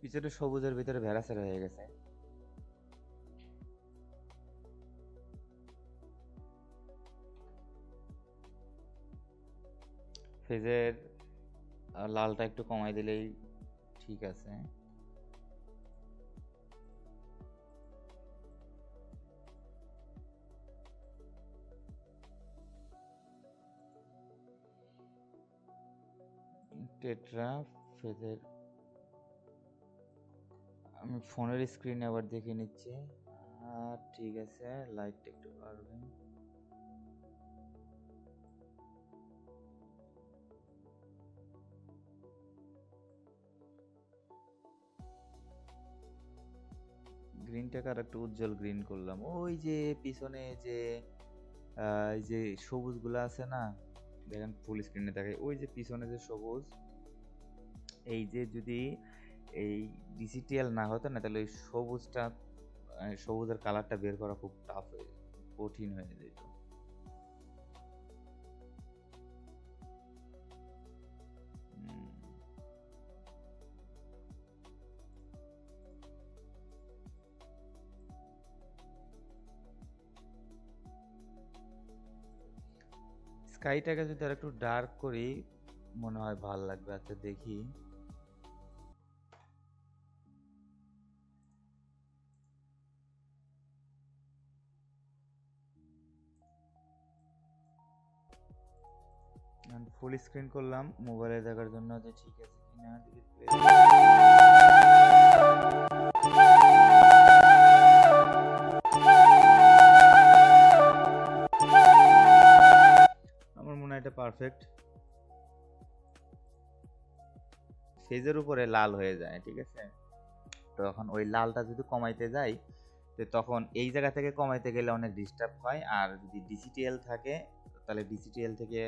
পিছনে সবুজের ভিতরে ভেড়াচেরা হয়ে গেছে। ফেজের লালটা একটু কমাই দিলেই ঠিক আছে। টেট্রা ফেজের, আমি ফোনের স্ক্রিনে আবার দেখে নিচ্ছি। আর ঠিক আছে লাইটটা একটু বাড়বে গ্রিনটাকে আর একটু উজ্জ্বল গ্রিন করলাম। ওই যে পিছনে যে এই যে সবুজগুলো আছে না, দেখেন ফুল স্ক্রিনে দেখে ওই যে পিছনে যে সবুজ এই যে যদি এই ডিসিটিএল না হতো না, তাহলে ওই সবুজটা সবুজের কালারটা বের করা খুব টাফ হয়ে কঠিন হয়ে যেত। স্কাইটাকে যদি আর একটু ডার্ক করি, মনে হয় ভালো লাগবে। আচ্ছা দেখি। ফুল স্ক্রিন করলাম মোবাইলে দেখার জন্য যে ঠিক আছে কিনা আমার মনে হয় এটা পারফেক্ট ফেজের উপরে লাল হয়ে যায়, ঠিক আছে? তো তখন ওই লালটা যদি কমাইতে যাই, তো তখন এই জায়গা থেকে কমাইতে গেলে অনেক ডিস্টার্ব হয়। আর যদি ডিজিটাল থাকে তাহলে ডিসিটিএল থেকে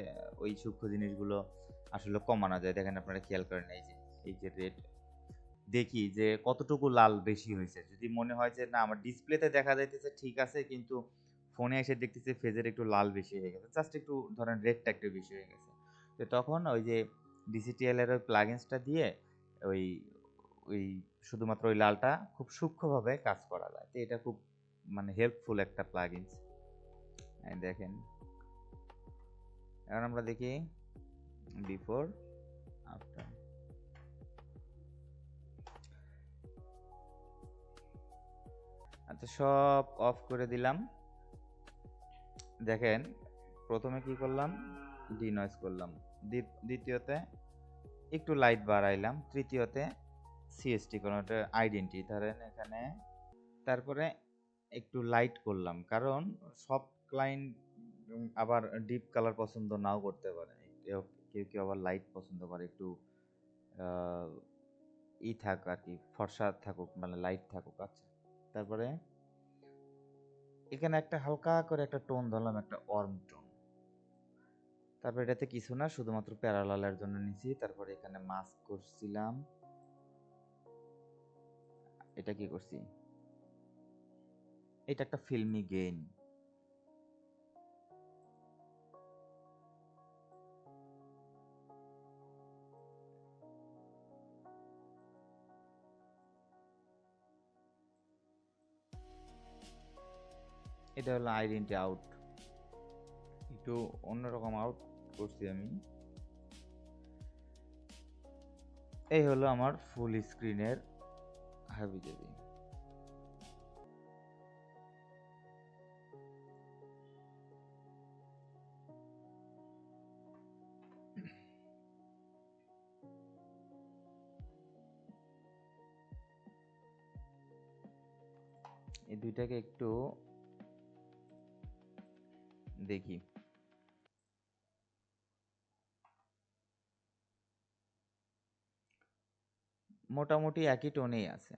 ওই সূক্ষ্ম জিনিসগুলো আসলে কমানো যায়। দেখেন আপনারা খেয়াল করেন এই যে এই যে রেড দেখি যে কতটুকু লাল বেশি হয়েছে। যদি মনে হয় যে না, আমার ডিসপ্লেতে দেখা যাইতেছে ঠিক আছে, কিন্তু ফোনে এসে দেখতেছে ফেজের একটু লাল বেশি হয়ে গেছে। জাস্ট একটু ধরেন রেডটা একটু বেশি হয়ে গেছে। তো তখন ওই যে ডিসিটিএল এর ওই প্লাগিনসটা দিয়ে ওই ওই শুধুমাত্র ওই লালটা খুব সূক্ষ্মভাবে কাজ করা যায়। তো এটা খুব মানে হেল্পফুল একটা প্লাগিনস দেখেন এখন আমরা দেখি বিফোর আফটার আচ্ছা সব অফ করে দিলাম। দেখেন, প্রথমে কি করলাম? ডিনয়েজ করলাম। দ্বি- দ্বিতীয়তে একটু লাইট বাড়াইলাম। তৃতীয়তে সিএসটি কোনো একটা আইডেন্টি ধরেন এখানে, তারপরে একটু লাইট করলাম। কারণ সব ক্লায়েন্ট আবার ডিপ কালার পছন্দ নাও করতে পারে। কেউ কেউ আবার লাইট পছন্দ করে, একটু ই থাক আর কি, ফর্সা থাকুক মানে লাইট থাকুক আচ্ছা। তারপরে এখানে একটা হালকা করে একটা টোন ধরলাম, একটা অর্ম টোন তারপর এটাতে কিছু না, শুধুমাত্র প্যারালালের জন্য নিছি। তারপরে এখানে মাস্ক করছিলাম। এটা কি করছি? এটা একটা ফিল্মি গেইন এটা হলো আইডেন্টি আউট একটু অন্যরকম আউট করছি আমি। এই হলো আমার ফুল স্ক্রিনের হাবি জাবি এই দুইটাকে একটু দেখি। মোটামুটি একই টোনেই আছে।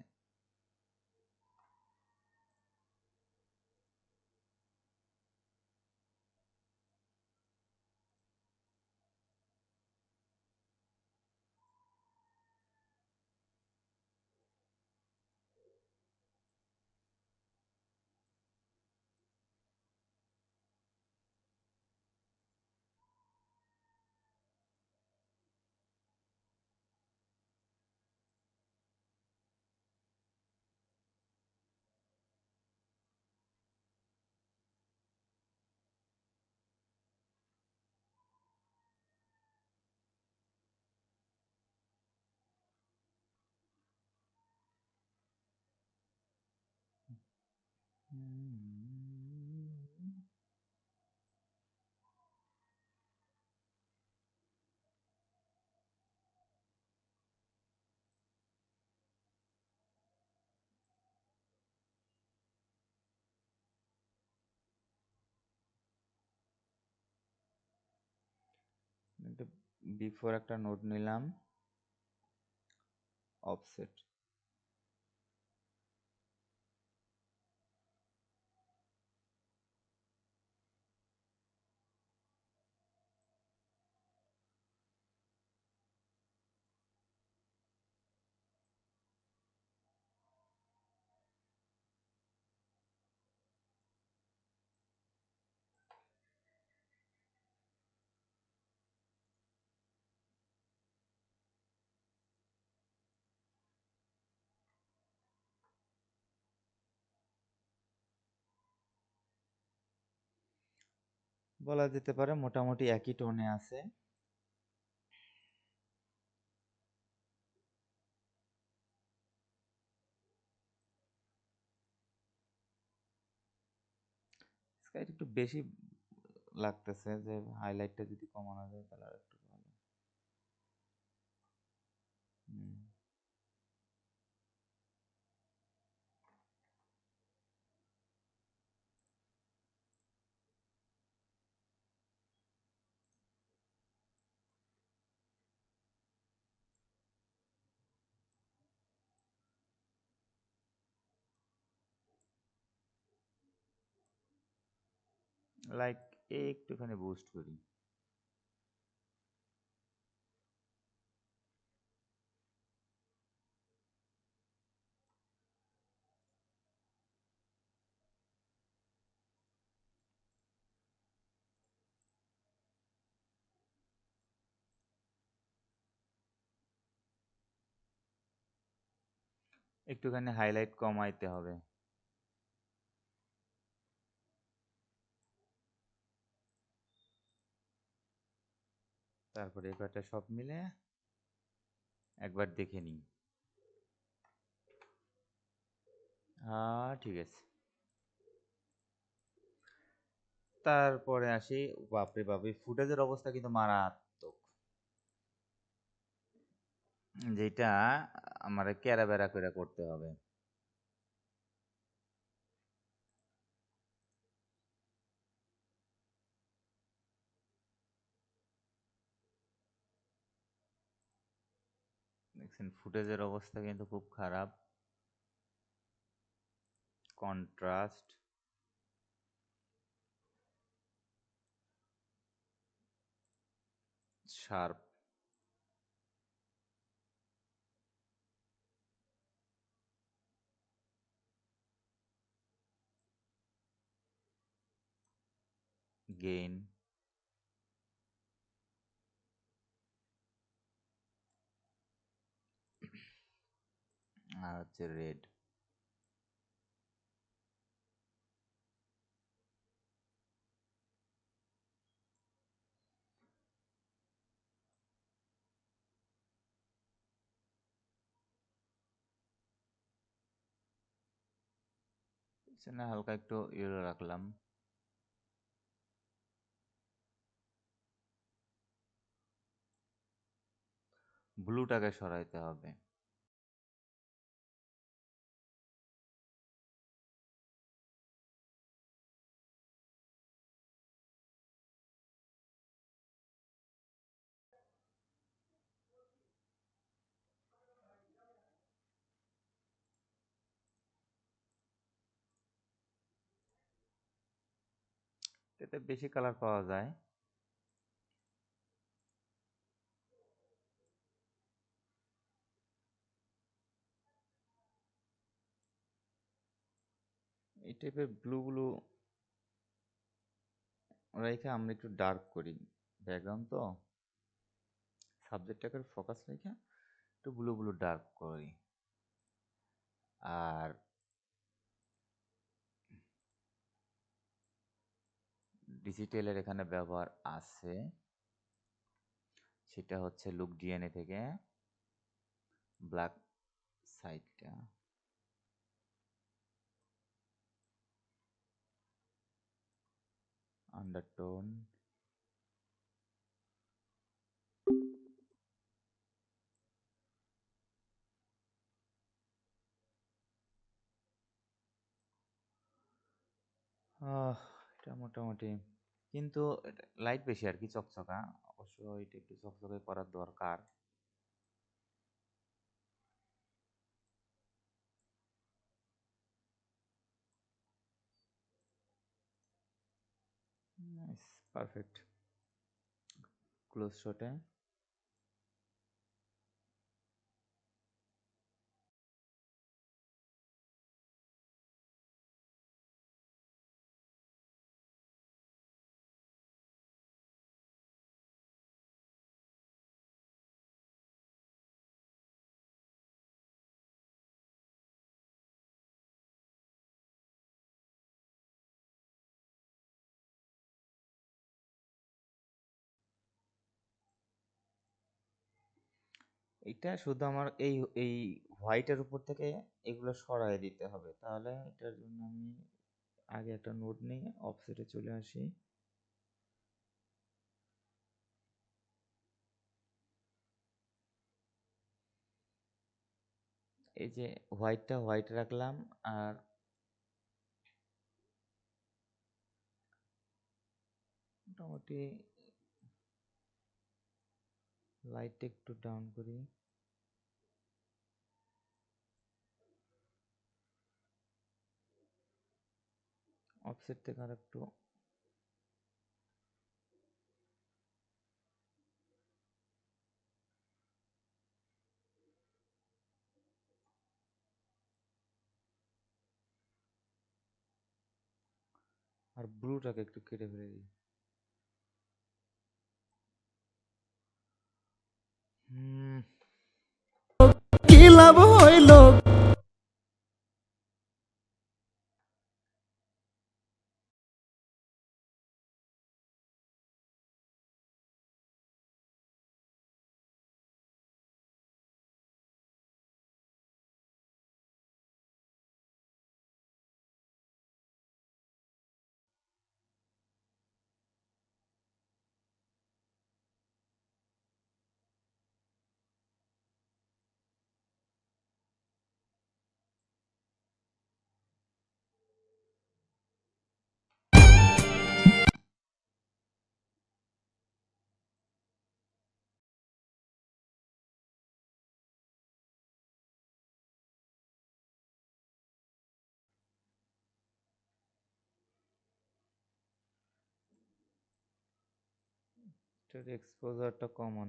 বিফোর একটা নোট নিলাম অফসেট বলা যেতে পারে মোটামুটি একই টোনে আছে। স্কাইটা একটু বেশি লাগতেছে, যে হাইলাইটটা যদি কমানো যায় তাহলে আর একটু ভালো। হুম। লাইক একটুখানি বুস্ট করি। একটুখানি হাইলাইট কমাইতে হবে। তারপরে এবারটা সব মিলে একবার দেখে নিই। ঠিক আছে। তারপরে আসি, বাপরে বাপ, এই ফুটেজের অবস্থা কিন্তু মারাত্মক। যেটা আমার কেরা বেড়া করে করতে হবে। দেখছেন ফুটেজের অবস্থা কিন্তু খুব খারাপ। কন্ট্রাস্ট শার্প গেইন আর হচ্ছে রেড পিছনে হালকা একটু ইয়েলো রাখলাম। ব্লুটাকে সরাইতে হবে। এতে বেশি কালার পাওয়া যায়। এই টাইপের ব্লু ব্লু রেখে আমরা একটু ডার্ক করি। ব্যাকগ্রাউন্ড তো। সাবজেক্টটাকে ফোকাস রেখে একটু ব্লু ব্লু ডার্ক করি। আর ডিজিটালের এখানে ব্যবহার আছে। সেটা হচ্ছে লুক ডিএনএ থেকে ব্ল্যাক সাইডটা আন্ডারটোন আহ এটা মোটামুটি। কিন্তু লাইট বেশি আর কি, চকচকা। অবশ্য এটা একটু চকচকে করার দরকার। পারফেক্ট ক্লোজ শটে এটা শুধু আমার এই এই হোয়াইটের উপর থেকে এগুলো সরাই দিতে হবে। তাহলে এটার জন্য আমি আগে একটা নোট নিয়ে অফসেটে চলে আসি। এই যে হোয়াইটটা হোয়াইট রাখলাম আর মোটামুটি লাইটটা একটু ডাউন করি। অফসেট থেকে আর একটু। আর ব্লুটাকে একটু কেটে ফেলে দিই। এটার এক্সপোজারটা কমন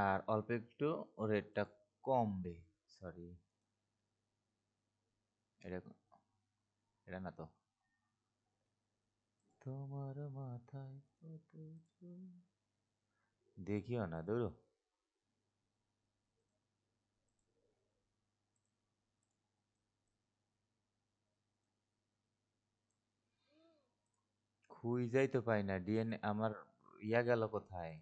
আর অল্প একটু রেটটা কমবে সরি এটা না তো। তোমার মাথায় দেখিও না দূর খুঁজেই তো পাই না ডিএনএ আমার ইয়া গেল কোথায়?